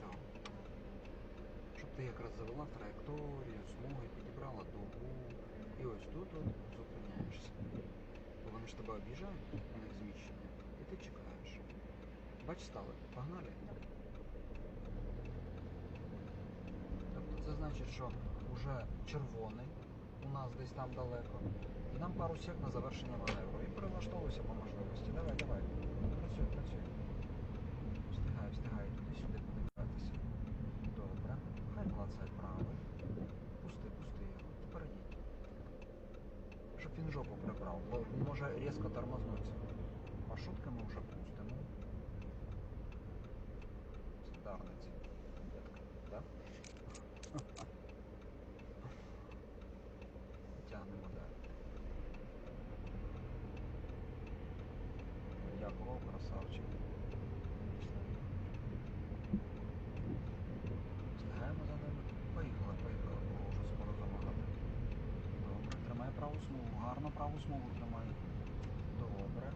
цього. Щоб ти якраз завела траєкторію, смуги, підібрала дугу. І ось тут зупиняєшся. Бо вони ж тебе об'їжджають, у них зміщення, і ти чекаєш. Бач, стали, погнали. Тобто це значить, що вже червоний у нас десь там далеко. І нам пару сек на завершення маневру. І перелаштовуйся по можливості. Давай, жопу прибрав, бо він може різко тормознутися. Маршрутки ми вже пустимо. Дарниці. Детка, да? Тягнемо далі. Дякую, красавчик. праву смугу, гарно праву смугу тримає. Добре.